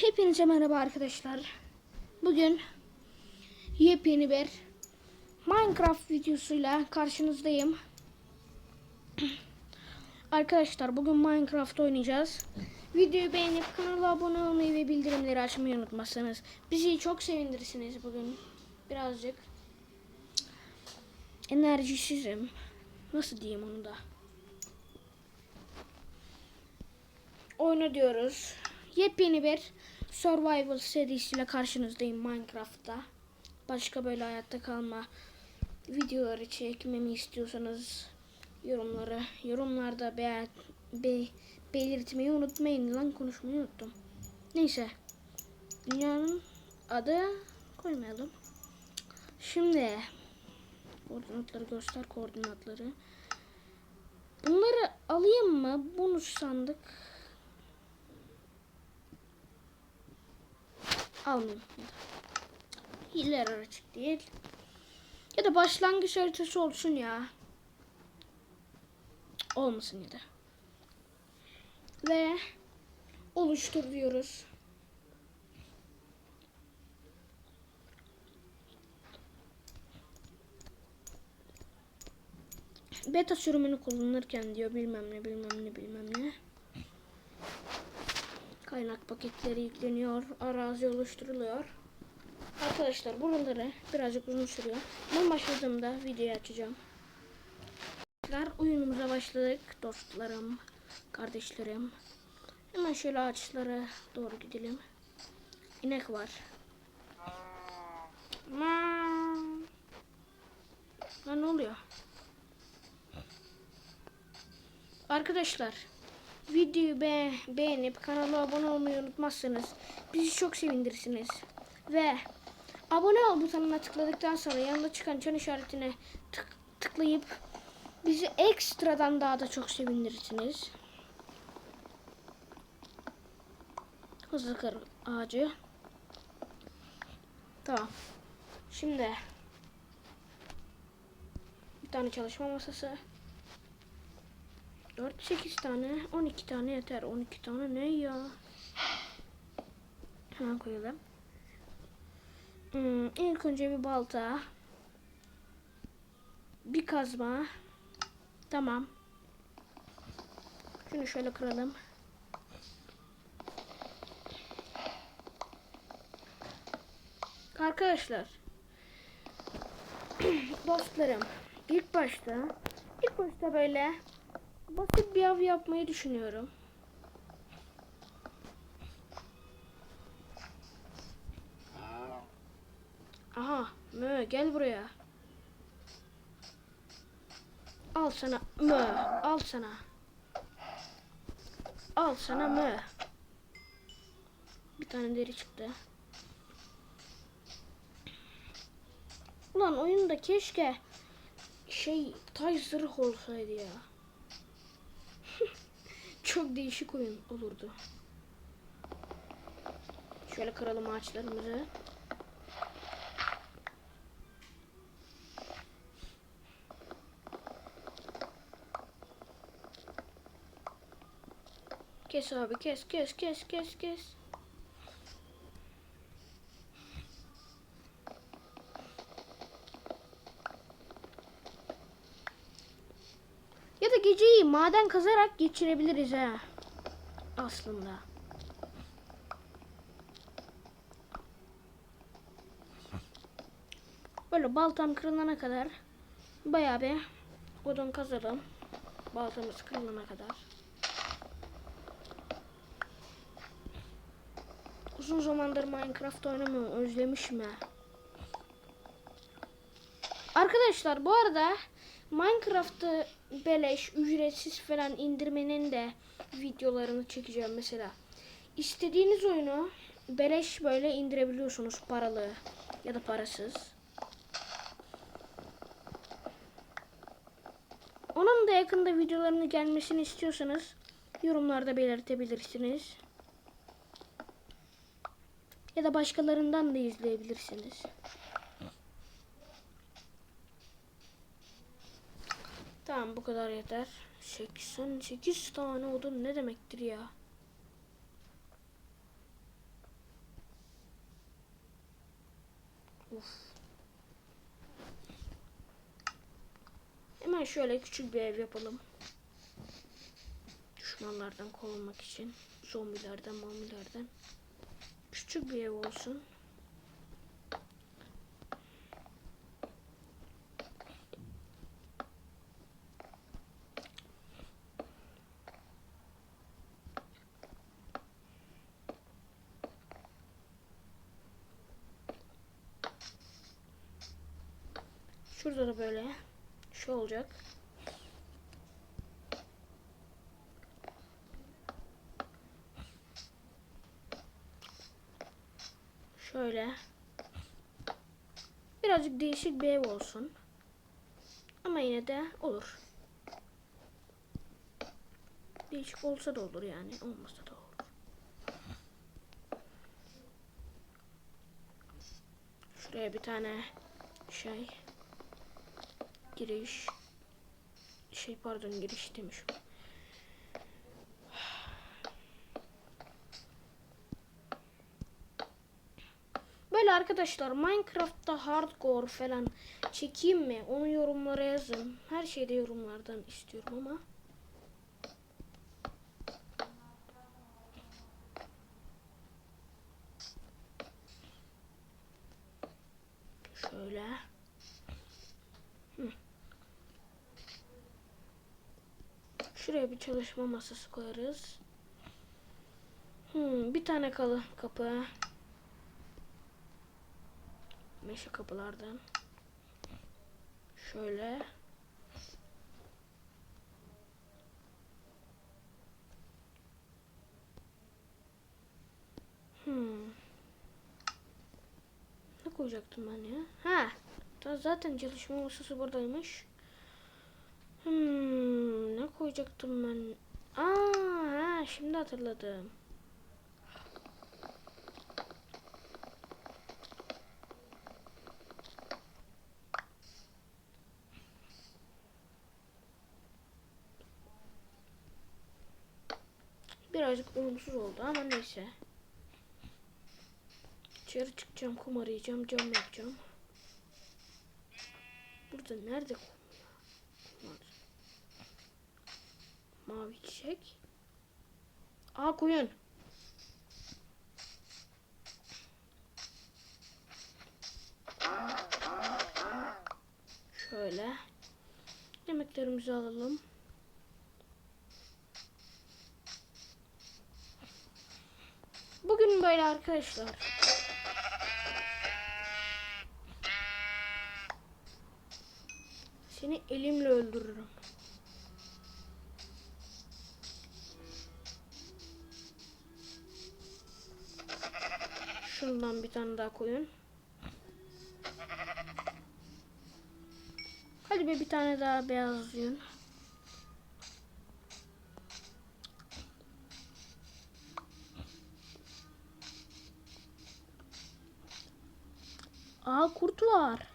Hepinize merhaba arkadaşlar. Bugün yepyeni bir Minecraft videosuyla karşınızdayım. Arkadaşlar bugün Minecraft oynayacağız. Videoyu beğenip kanala abone olmayı ve bildirimleri açmayı unutmazsanız bizi çok sevindirirsiniz bugün. Birazcık enerjisizim. Nasıl diyeyim onu da. Oyna diyoruz. Yepyeni bir survival serisiyle karşınızdayım Minecraft'ta. Başka böyle hayatta kalma videoları çekmemi istiyorsanız yorumları yorumlarda beğen, be, belirtmeyi unutmayın. Lan konuşmayı unuttum. Neyse. Dünyanın adı koymayalım. Şimdi koordinatları göster koordinatları. Bunları alayım mı? Bonus sandık. Almayayım. Hileler açık değil. Ya da başlangıç haritası olsun ya. Olmasın ya da. Ve oluştur diyoruz. Beta sürümünü kullanırken diyor bilmem ne bilmem ne bilmem ne. Kaynak paketleri yükleniyor. Arazi oluşturuluyor. Arkadaşlar buraları birazcık uzun sürüyor. Ben başladığımda videoyu açacağım. Arkadaşlar oyunumuza başladık. Dostlarım, kardeşlerim. Hemen şöyle ağaçlara doğru gidelim. İnek var. Lan ne oluyor? Arkadaşlar videoyu be beğenip kanala abone olmayı unutmazsanız bizi çok sevindirirsiniz. Ve abone ol butonuna tıkladıktan sonra yanında çıkan çan işaretine tık tıklayıp bizi ekstradan daha da çok sevindirirsiniz. Hızlı kır ağacı. Tamam. Şimdi bir tane çalışma masası. 4 8 tane 12 tane yeter. 12 tane ne ya? Hemen koyalım. Hmm, ilk önce bir balta bir kazma. Tamam. Şunu şöyle kıralım. Arkadaşlar dostlarım ilk başta ilk başta böyle basit bir av yapmayı düşünüyorum. Aha, mö gel buraya. Al sana mö, al sana. Al sana mö. Bir tane deri çıktı. Ulan oyunda keşke şey tay zırh olsaydı ya. Çok değişik oyun olurdu. Şöyle kıralım ağaçlarımızı. Kes abi kes kes kes kes kes. Geceyi maden kazarak geçirebiliriz ha. Aslında. Böyle baltam kırılana kadar bayağı bir odun kazalım. Baltamız kırılana kadar. Uzun zamandır Minecraft oynamıyorum. Özlemişim ya. Arkadaşlar bu arada Minecraft'ı beleş, ücretsiz falan indirmenin de videolarını çekeceğim mesela. İstediğiniz oyunu beleş böyle indirebiliyorsunuz paralı ya da parasız. Onun da yakında videolarını gelmesini istiyorsanız yorumlarda belirtebilirsiniz. Ya da başkalarından da izleyebilirsiniz. Tamam bu kadar yeter. 88 tane odun ne demektir ya? Of. Hemen şöyle küçük bir ev yapalım. Düşmanlardan korunmak için. Zombilerden, mamilerden. Küçük bir ev olsun. Bir ev olsun. Ama yine de olur. Değişik olsa da olur yani. Olmasa da olur. Şuraya bir tane şey giriş şey pardon giriş demişim. Böyle arkadaşlar Minecraft'ta hardcore falan çekeyim mi? Onu yorumlara yazın. Her şeyde yorumlardan istiyorum ama. Şöyle. Şuraya bir çalışma masası koyarız. Hmm, bir tane kalı kapı. Meşe kapılardan. Şöyle. Hmm. Ne koyacaktım ben ya? Ha. ta- Zaten çalışma masası buradaymış. Hmm, ne koyacaktım ben? Aa, ha, şimdi hatırladım. Birazcık olumsuz oldu ama neyse. Dışarı çıkacağım, kum arayacağım, cam yapacağım. Burada nerede kum? Kum. Mavi çiçek. Aa koyun. Şöyle. Yemeklerimizi alalım. Bugün böyle arkadaşlar. Seni elimle öldürürüm. Şundan bir tane daha koyun. Hadi be bir tane daha beyaz yün. Aa kurt var.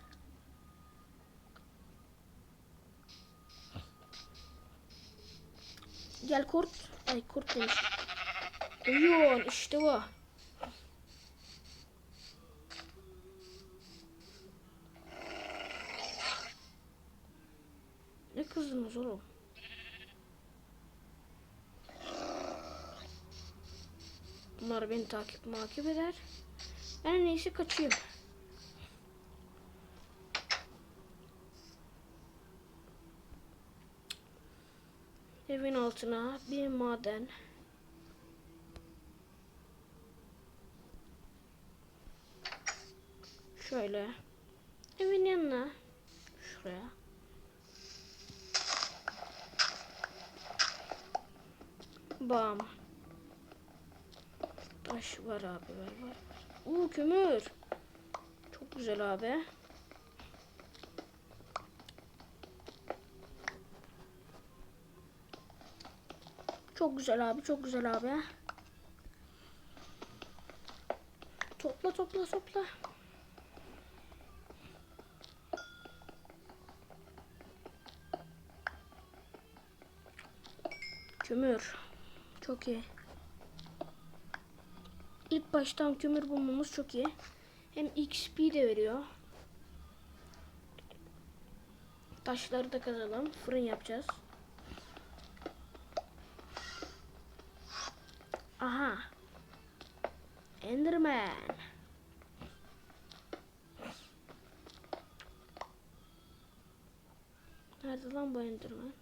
Gel kurt. Ay kurt demiş. Uyuyor işte bu. Ne kızdınız oğlum? Bunlar beni takip makip eder. Ben en iyisi kaçayım. Evin altına bir maden. Şöyle. Evin yanına. Şuraya. Bam. Taş var abi var var. Uuu kömür. Çok güzel abi. Çok güzel abi, çok güzel abi. Topla, topla, topla. Kömür. Çok iyi. İlk baştan kömür bulmamız çok iyi. Hem XP de veriyor. Taşları da kazalım. Fırın yapacağız. Aha. Enderman. Nerede lan bu Enderman?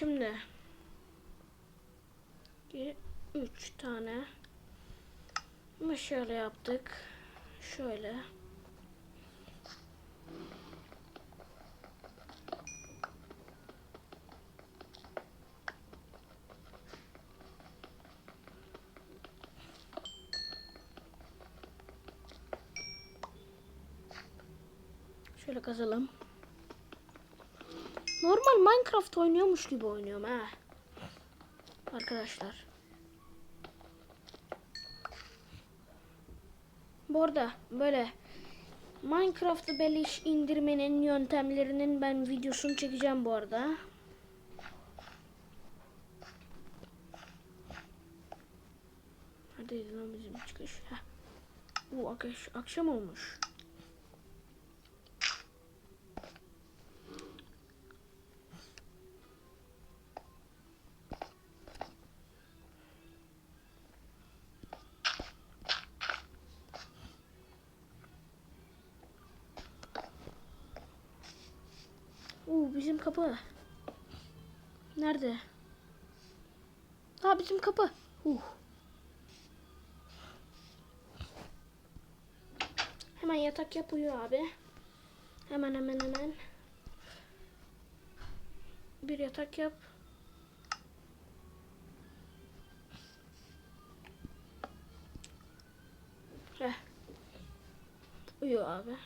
Şimdi bir üç tane meşale yaptık. Şöyle. Şöyle kazalım. Normal Minecraft oynuyormuş gibi oynuyorum ha. Arkadaşlar. Bu arada böyle Minecraft'ı beliş indirmenin yöntemlerinin ben videosunu çekeceğim bu arada. Neredeydi lan bizim çıkış? Bu akş akşam olmuş. Bizim kapı. Nerede? Ha bizim kapı. Uh. Hemen yatak yapıyor abi. Hemen hemen hemen. Bir yatak yap. Heh. Uyuyor abi.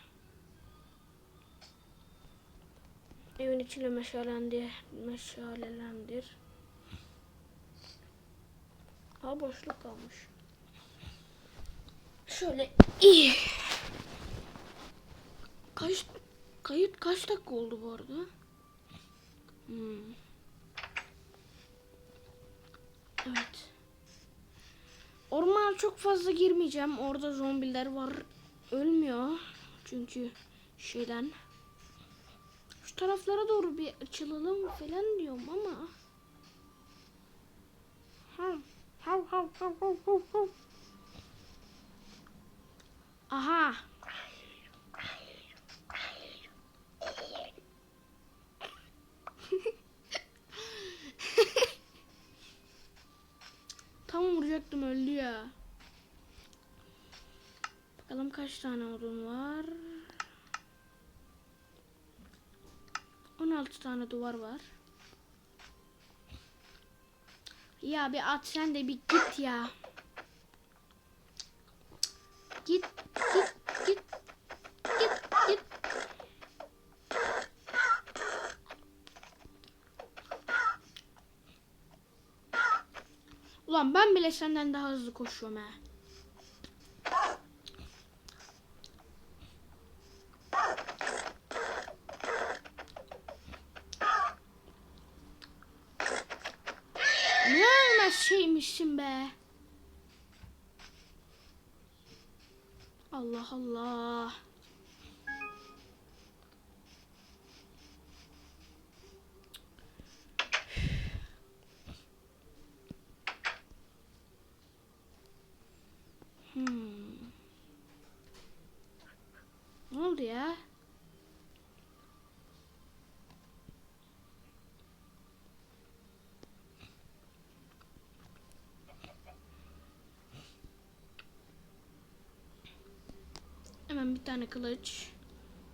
İçine meşalendi, meşalelendir. Ha boşluk kalmış. Şöyle iyi. Kaç kayıt kaç dakika oldu bu arada? Hmm. Evet. Ormana çok fazla girmeyeceğim. Orada zombiler var. Ölmüyor. Çünkü şeyden. Taraflara doğru bir açılalım falan diyorum ama. Aha. Tam vuracaktım öldü ya. Bakalım kaç tane odun var. 16 tane duvar var. Ya bir at sen de bir git ya. Git git git git git. Ulan ben bile senden daha hızlı koşuyorum ha. Ne ölmez şeymişsin be. Allah Allah. tane kılıç.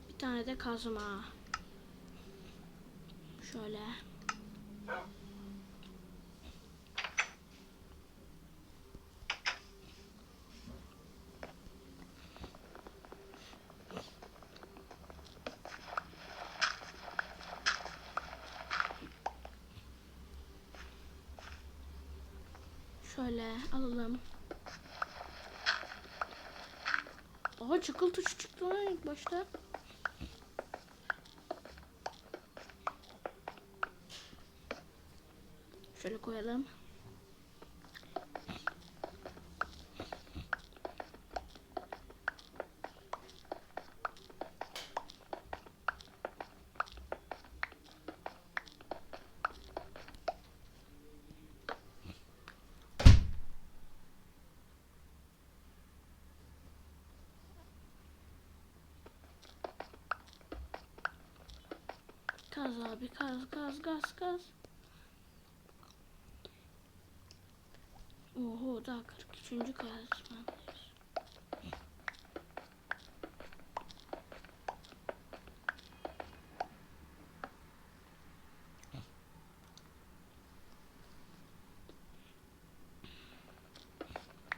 Bir tane de kazma. Şöyle. Şöyle alalım. Aha çakıl taşı çıktı lan ilk başta. Şöyle koyalım. Kaz abi kaz kaz kaz kaz. Oho daha 43. kazmandayız.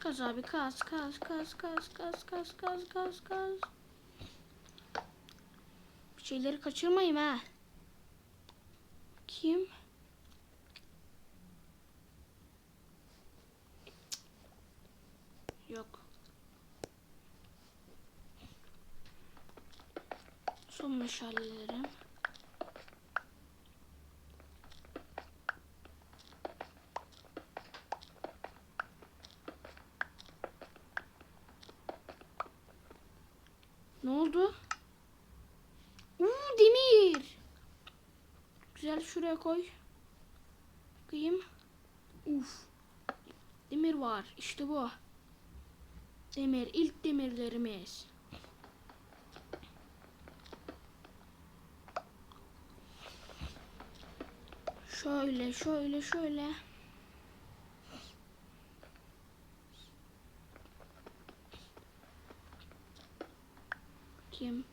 Kaz abi kaz kaz kaz kaz kaz kaz kaz kaz kaz. Bir şeyleri kaçırmayayım ha. Kim? Yok. Son meşalelerim. Ne oldu? Uuu demir. Güzel şuraya koy. Bakayım. Uf. Demir var. İşte bu. Demir. ilk demirlerimiz. Şöyle şöyle şöyle. Kim?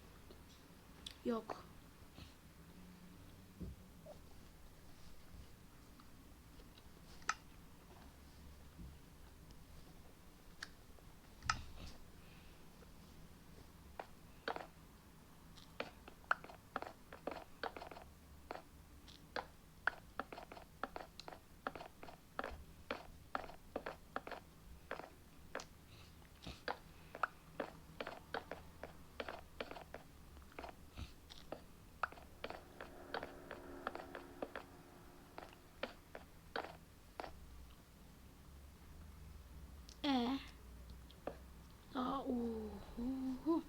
Yok. E. Aa, oho.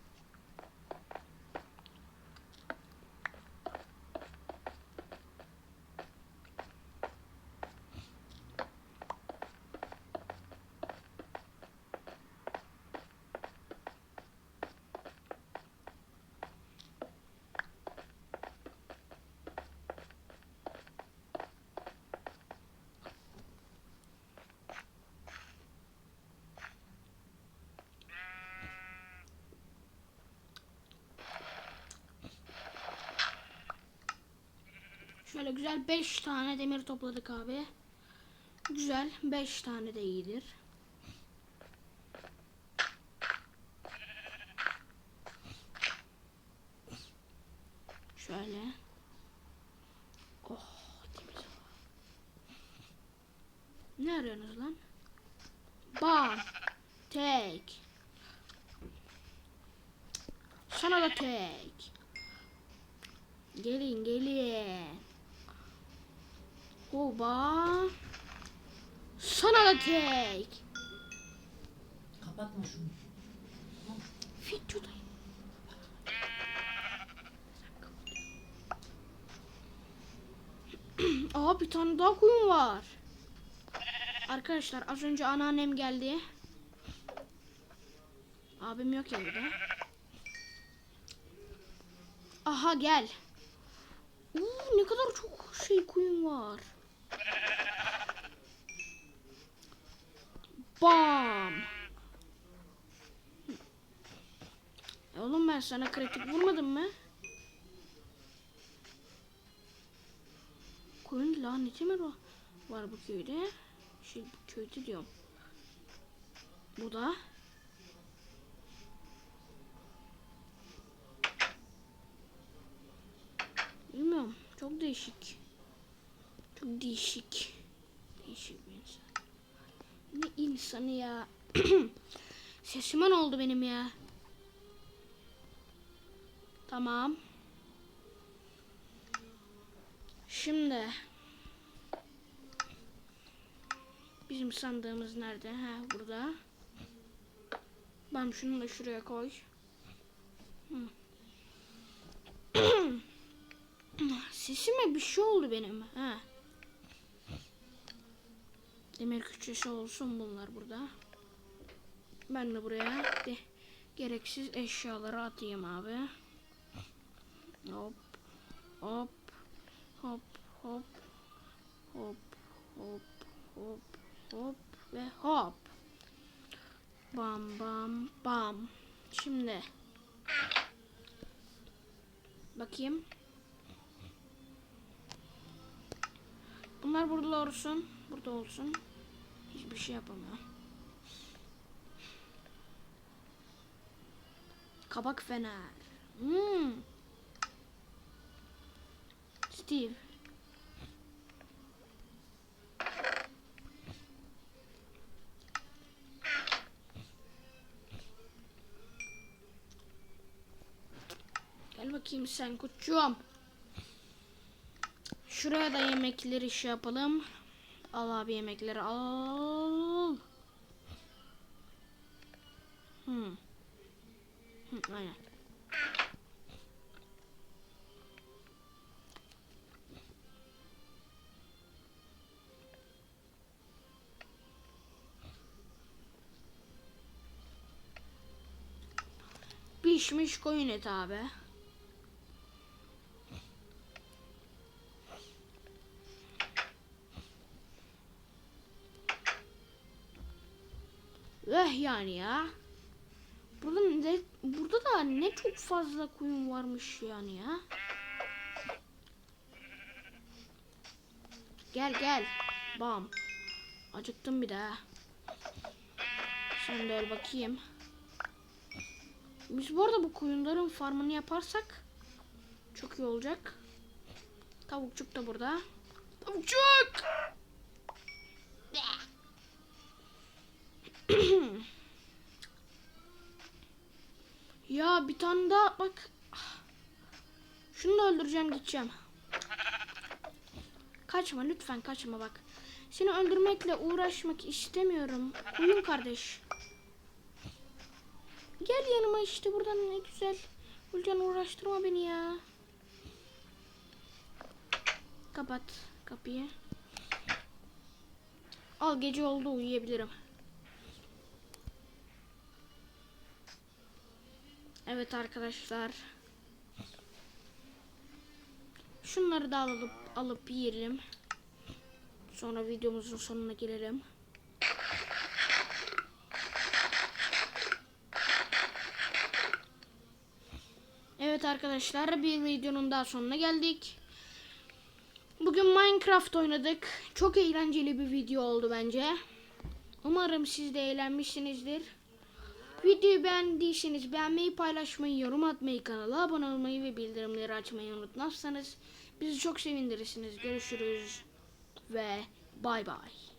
Şöyle güzel 5 tane demir topladık abi. Güzel 5 tane de iyidir. Şöyle. Oh demir. Ne arıyorsunuz lan? Bam. Tek. Sana da tek. Gelin gelin. Oba. Sana da tek. Kapatma şunu. Videodayım. Aa bir tane daha koyun var. Arkadaşlar az önce anneannem geldi. Abim yok evde. Aha gel. Uuu ne kadar çok şey koyun var. Bam. E Oğlum ben sana kritik vurmadım mı? Koyun laneti mi var, var bu köyde? Şey bu köyde diyorum. Bu da. Bilmiyorum. Çok değişik. Değişik. Değişik bir insan. Ne insanı ya. Sesime ne oldu benim ya? Tamam. Şimdi bizim sandığımız nerede? Ha burada. Ben şunu da şuraya koy. Sesime bir şey oldu benim. Ha. Demir küçüğü olsun bunlar burada. Ben de buraya de gereksiz eşyaları atayım abi. Hop. Hop. Hop. Hop. Hop. Hop. Hop. Hop. Ve hop. Bam bam bam. Şimdi. Bakayım. Bunlar burada olsun. Burada olsun. Hiçbir şey yapamıyor. Kabak fener. Hmm. Steve. Gel bakayım sen kuçum. Şuraya da yemekleri şey yapalım. Al abi yemekleri al. Pişmiş koyun eti abi. Eh yani ya. Burada ne, burada da ne çok fazla koyun varmış yani ya. Gel gel. Bam. Acıktım bir daha. Sen de bakayım. Biz bu arada bu koyunların farmını yaparsak çok iyi olacak. Tavukçuk da burada. Tavukçuk! Ya bir tane daha bak. Şunu da öldüreceğim gideceğim. Kaçma lütfen kaçma bak. Seni öldürmekle uğraşmak istemiyorum. Uyum kardeş. Gel yanıma işte buradan ne güzel. Gülcan uğraştırma beni ya. Kapat kapıyı. Al gece oldu uyuyabilirim. Evet arkadaşlar. Şunları da alıp alıp yiyelim. Sonra videomuzun sonuna gelelim. Evet arkadaşlar bir videonun daha sonuna geldik. Bugün Minecraft oynadık. Çok eğlenceli bir video oldu bence. Umarım siz de eğlenmişsinizdir. Videoyu beğendiyseniz beğenmeyi, paylaşmayı, yorum atmayı, kanala abone olmayı ve bildirimleri açmayı unutmazsanız bizi çok sevindirirsiniz. Görüşürüz ve bay bay.